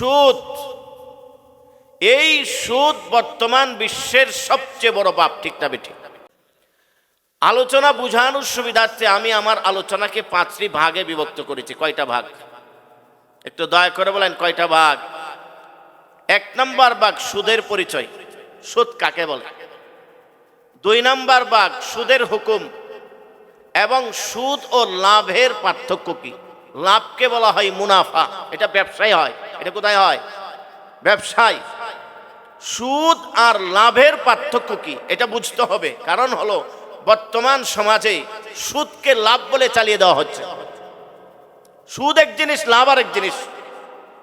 সুদ। এই সুদ বর্তমান বিশ্বের সবচেয়ে বড় পাপ, ঠিক না বেঠিক? আলোচনা বুঝানোর সুবিধার্থে আমি আমার আলোচনাকে পাঁচটি ভাগে বিভক্ত করেছি। কয়টা ভাগ? একটু দয়া করে বলেন, কয়টা ভাগ? এক নম্বর ভাগ সুদের পরিচয়। সুদ কাকে বলে? দুই নম্বর ভাগ সুদের হুকুম। এবং সুদ ও লাভের পার্থক্য কি? লাভকে বলা হয় মুনাফা। এটা ব্যবসায় হয়। এটা কোথায় হয়? ব্যবসায়। সুদ আর লাভের পার্থক্য কি? এটা বুঝতে হবে। কারণ হলো, বর্তমান সমাজে সুদকে লাভ বলে চালিয়ে দেওয়া হচ্ছে। সুদ এক জিনিস, লাভ আর এক জিনিস।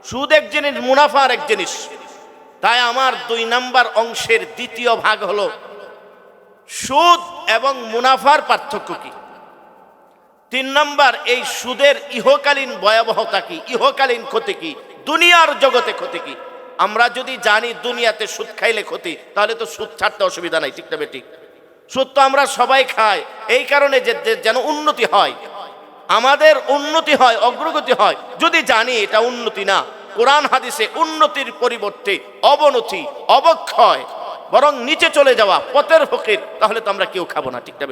সুদ এক জিনিস, মুনাফা আর এক জিনিস। তাই আমার দুই নাম্বার অংশের দ্বিতীয় ভাগ হলো, সুদ এবং মুনাফার পার্থক্য কি? তিন নম্বর, এই সুদের ইহকালীন ভয়াবহতা কি? ইহকালীন ক্ষতি কি? দুনিয়ার জগতে ক্ষতি কি? আমরা যদি জানি দুনিয়াতে সুদ খাইলে ক্ষতি, তাহলে তো সুদ ছাড়তে অসুবিধা নাই, ঠিক না সুদ তো আমরা সবাই খাই, এই কারণে যে যেন উন্নতি হয়। আমাদের উন্নতি হয়, অগ্রগতি হয়। যদি জানি এটা উন্নতি না, কোরআন হাদিসে উন্নতির পরিবর্তে অবনতি, অবক্ষয়, বরং নিচে চলে যাওয়া, পথের ফকির, তাহলে তো আমরা কেউ খাব না, ঠিক না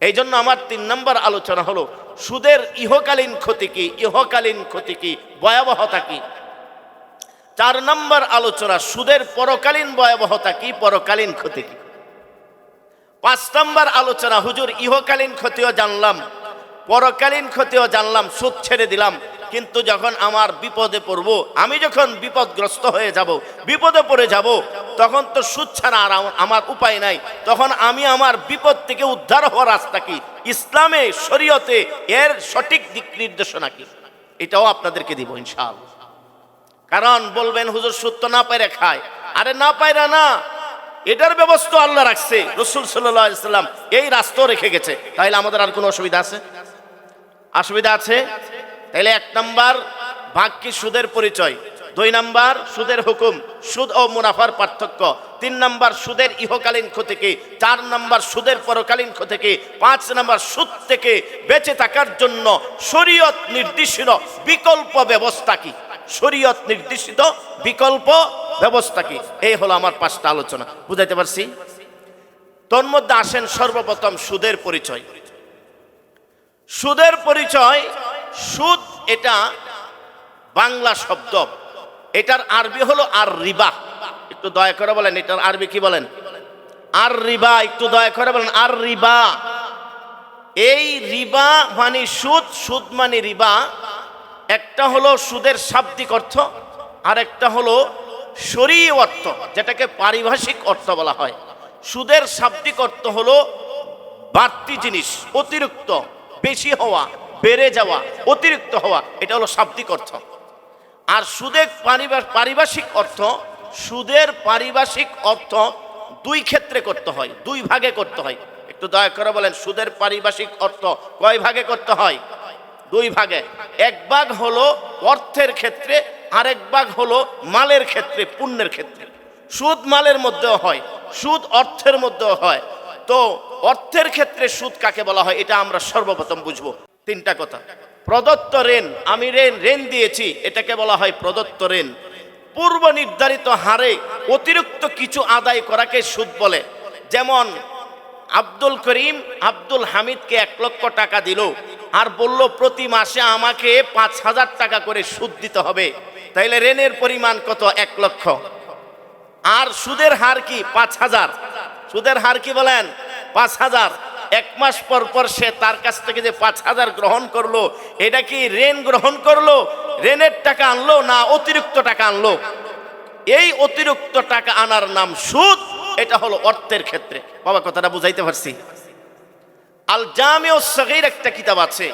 এই জন্য আমার তিন নম্বর আলোচনা হলো, সুদের ইহকালীন ক্ষতি কি, ইহকালীন ক্ষতি কি, ভয়াবহতা কি? চার নম্বর আলোচনা, সুদের পরকালীন ভয়াবহতা কি, পরকালীন ক্ষতি কি? পাঁচ নম্বর আলোচনা, হুজুর, ইহকালীন ক্ষতিও জানলাম, পরকালীন ক্ষতিও জানলাম, সুদ ছেড়ে দিলাম কিন্তু যখন আমার বিপদে পড়ব, আমি যখন বিপদগ্রস্ত হয়ে যাব, বিপদে পড়ে যাব, তখন তো সুদ ছাড়া আর আমার- উপায় নাই। তখন আমি আমার বিপদ থেকে উদ্ধার হওয়ার রাস্তা কি? ইসলামে, শরীয়তে এর সঠিক দিক নির্দেশনা কি? এটাও আপনাদেরকে দিব ইনশাআল্লাহ। কারণ বলবেন, হুজুর, সুদ তো না পাইরে খায়। আরে না পাইরা না। এটার ব্যবস্থা আল্লাহ রাখছে। রসুল সাল্লাম এই রাস্তাও রেখে গেছে। তাহলে আমাদের আর কোনো অসুবিধা আছে? অসুবিধা আছে? তাহলে এক নাম্বার ভাগ সুদের পরিচয়? দুই নাম্বার সুদের হুকুম, সুদ ও মুনাফার পার্থক্য। তিন নাম্বার সুদের ইহকালীন ক্ষতি কি? চার নাম্বার সুদের পরকালীন ক্ষতি কি? পাঁচ নাম্বার সুদ থেকে বেঁচে থাকার জন্য শরীয়ত নির্দিষ্ট বিকল্প ব্যবস্থা কি? শরীয়ত নির্দেশিত বিকল্প ব্যবস্থা কি? এই হলো আমার পাঁচটা আলোচনা। বুঝাইতে পারছি? তোর মধ্যে আসেন সর্বপ্রথম সুদের পরিচয়। সুদের পরিচয় সুদ এটা বাংলা শব্দ। এটার আরবি হলো আর রিবা। একটু দয়া করে বলেন, এটার আরবি কি বলেন? আর রিবা, একটু দয়া করে বলেন, আর রিবা। এই রিবা মানে সুদ সুদ মানে রিবা। একটা হলো সুদের শাব্দিক অর্থ আর একটা হলো শরী অর্থ, যেটাকে পারিভাষিক অর্থ বলা হয়। সুদের শাব্দিক অর্থ হলো বাড়তি জিনিস, অতিরিক্ত, বেশি হওয়া। বেড়ে যাওয়া, অতিরিক্ত হওয়া, এটা হলো শাব্দিক অর্থ। আর সুদের পারিভা- পারিভাষিক অর্থ, সুদের পারিভাষিক অর্থ দুই ক্ষেত্রে করতে হয়, দুই ভাগে করতে হয়। একটু দয়া করে বলেন, সুদের পারিভাষিক অর্থ কয় ভাগে করতে হয়? দুই ভাগে। এক ভাগ হলো অর্থের ক্ষেত্রে, আরেক ভাগ হলো মালের ক্ষেত্রে, পুণ্যের ক্ষেত্রে। সুদ মালের মধ্যেও হয়, সুদ অর্থের মধ্যেও হয়। তো অর্থের ক্ষেত্রে সুদ কাকে বলা হয়? এটা আমরা সর্বপ্রথম বুঝব। তিনটা কথা। প্রদত্ত ঋণ, আমি ঋণ ঋণ দিয়েছি, এটাকে বলা হয় প্রদত্ত ঋণ। পূর্ব নির্ধারিত হারে অতিরিক্ত কিছু আদায় করাকে সুদ বলে। যেমন, আব্দুল করিম আব্দুল হামিদকে এক লক্ষ টাকা দিল আর বলল, প্রতি মাসে আমাকে পাঁচ হাজার টাকা করে সুদ দিতে হবে। তাইলে ঋণের পরিমাণ কত? এক লক্ষ। আর সুদের হার কি? পাঁচ হাজার। সুদের হার কি বলেন? পাঁচ হাজার। এক মাস পর পর সে তার কাছ থেকে যে পাঁচ হাজার গ্রহণ করল, এটা কি ঋণ গ্রহণ করল? ঋণের টাকা আনলো না অতিরিক্ত টাকা আনলো? এই অতিরিক্ত টাকা আনার নাম সুদ, এটা হলো অর্থের ক্ষেত্রে। বাবা, কথাটা বুঝাইতে পারছি? আল জামিও সগীর একটা কিতাব আছে।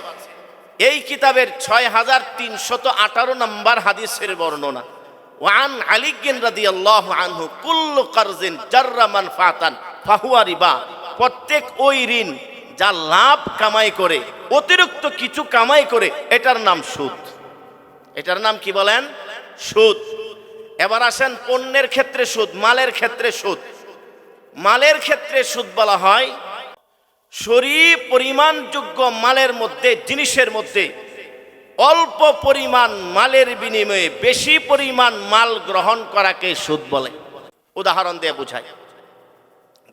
এই কিতাবের ছয় হাজার তিনশত আঠারো নম্বর হাদিসের বর্ণনা। ওয়ান আলিগিন রাদি আল্লাহ আনহু, কুল্লু কারজিন জার্রামান ফাতান ফাহুয়া প্রত্যেক ওই ঋণ যা লাভ কামাই করে, অতিরিক্ত কিছু কামাই করে, এটার নাম সুদ। এটার নাম কি বলেন? সুদ। এবার আসেন পণ্যের ক্ষেত্রে সুদ, মালের ক্ষেত্রে সুদ। মালের ক্ষেত্রে সুদ বলা হয় সরি পরিমাণযোগ্য মালের মধ্যে, জিনিসের মধ্যে। অল্প পরিমাণ মালের বিনিময়ে বেশি পরিমাণ মাল গ্রহণ করাকে সুদ বলে। উদাহরণ দিয়ে বুঝায়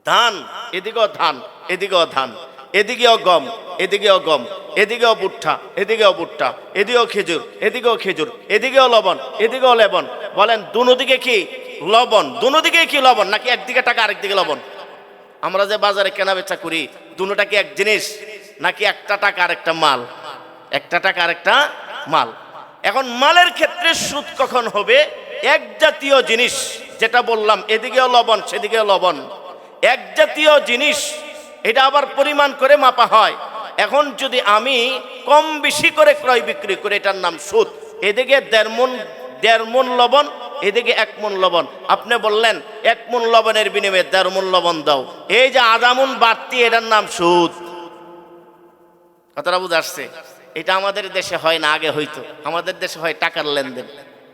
ধান, এদিকেও ধান এদিকেও ধান, এদিকেও গম এদিকেও গম, এদিকেও ভুট্টা, এদিকেও বুট্টা এদিকেও খেজুর এদিকেও খেজুর, এদিকেও লবণ, এদিকেও লেবন বলেন দুদিকে কি লবণ? দুদিকে কি লবণ? নাকি একদিকে টাকা, আরেকদিকে লবণ? আমরা যে বাজারে কেনা বেচা করি দুটোটা কি এক জিনিস? নাকি একটা টাকা, আরেকটা মাল? একটা টাকা, আরেকটা মাল। এখন মালের ক্ষেত্রে সুদ কখন হবে? এক জাতীয় জিনিস, যেটা বললাম, এদিকেও লবণ, সেদিকেও লবণ। এক জাতীয় জিনিস, এটা আবার পরিমাণ করে মাপা হয়। এখন যদি আমি কম বেশি করে ক্রয় বিক্রি করি, এটার নাম সুদ। এদিকে দেড় মন দেড় মন লবণ, এদিকে এক মন লবণ। আপনি বললেন, এক মন লবণের বিনিময়ে দেড় মন লবণ দাও। এই যে আদামুন বাড়তি, এটার নাম সুদ। কথাটা বুঝে আসছে? এটা আমাদের দেশে হয় না, আগে হইতো। আমাদের দেশে হয় টাকার লেনদেন।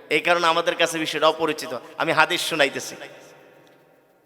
এই কারণে আমাদের কাছে বিষয়টা অপরিচিত। আমি হাদিস শুনাইতেছি।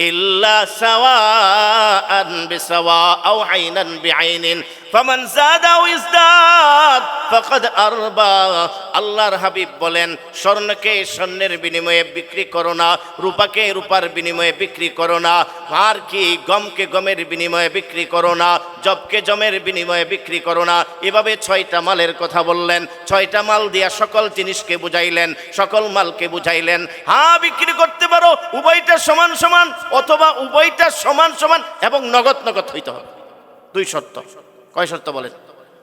إلا سواء بسواء أو عينا بعين. ফমন জাদাও ইজদাদ, ফকদ আরবা। আল্লাহর হাবিব বলেন, স্বর্ণকে স্বর্ণের বিনিময়ে বিক্রি করো না, রূপাকে রূপার বিনিময়ে বিক্রি করো না আর কি গমকে গমের বিনিময়ে বিক্রি করো না, জবকে জমের বিনিময়ে বিক্রি করো না। এভাবে ছয়টা মালের কথা বললেন, ছয়টা মাল দিয়া সকল জিনিসকে বুঝাইলেন, সকল মালকে বুঝাইলেন। হ্যাঁ বিক্রি করতে পারো, উভয়টা সমান সমান, অথবা উভয়টা সমান সমান, এবং নগদ নগদ হইতে হবে। দুই সত্য কয় শর্ত বলেন?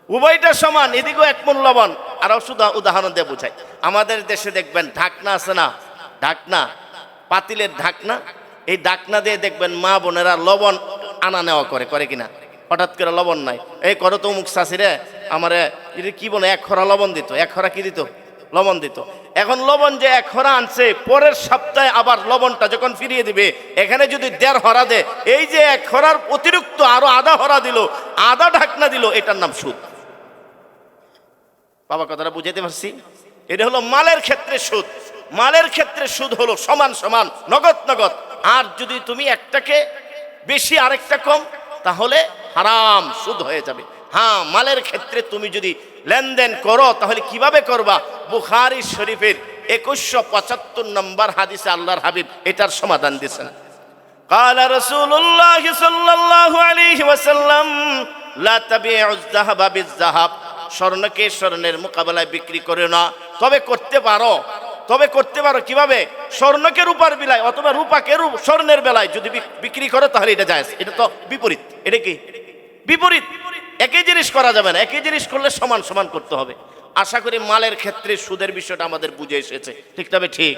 উভয়টা সমান, এদিকেও এক মূল্যবান। আরও শুধু উদাহরণ দিয়ে বুঝাই। আমাদের দেশে দেখবেন, ঢাকনা আছে না? ঢাকনা। পাতিলের ঢাকনা। এই ঢাকনা দিয়ে দেখবেন মা বোনেরা লবণ আনা নেওয়া করে করে কিনা? হঠাৎ করে লবণ নাই। এই করো তো মুখ চাষি রে আমারে কি বলে, এক খরা লবণ দিত। এক খরা কি দিত? লবণ দিত। এখন লবণ যে এক হরা আনছে, পরের সপ্তাহে আবার লবণটা যখন ফিরিয়ে দিবে, এখানে যদি দেড় হরা দে, এই যে এক হরার অতিরিক্ত আরও আধা হরা দিল, আধা ঢাকনা দিল, এটার নাম সুদ। বাবা, কথাটা বুঝাইতে পারছি? এটা হলো মালের ক্ষেত্রে সুদ। মালের ক্ষেত্রে সুদ হলো সমান সমান, নগদ নগদ। আর যদি তুমি একটাকে বেশি আরেকটা কম, তাহলে হারাম, সুদ হয়ে যাবে। হ্যাঁ মালের ক্ষেত্রে তুমি যদি লেনদেন করো তাহলে কিভাবে করবা বুখারি শরীফের একুশশো পঁচাত্তর নম্বর হাদিসে আল্লাহর হাবিব এটার সমাধান দিয়েছেন قال رسول الله صلى الله عليه وسلم لا تبيع الذهب بالذهب স্বর্ণকে স্বর্ণের মোকাবেলায় বিক্রি করে না তবে করতে পারো তবে করতে পারো কিভাবে স্বর্ণকে রূপার বিলায় অথবা রূপাকে রূপ- স্বর্ণের বেলায় যদি বিক- বিক্রি করো তাহলে এটা যায় এটা তো বিপরীত এটা কি বিপরীত একই জিনিস করা যাবে না, একই জিনিস করলে সমান সমান করতে হবে। আশা করি মালের ক্ষেত্রে সুদের বিষয়টা আমাদের বুঝে এসেছে। ঠিক তবে ঠিক?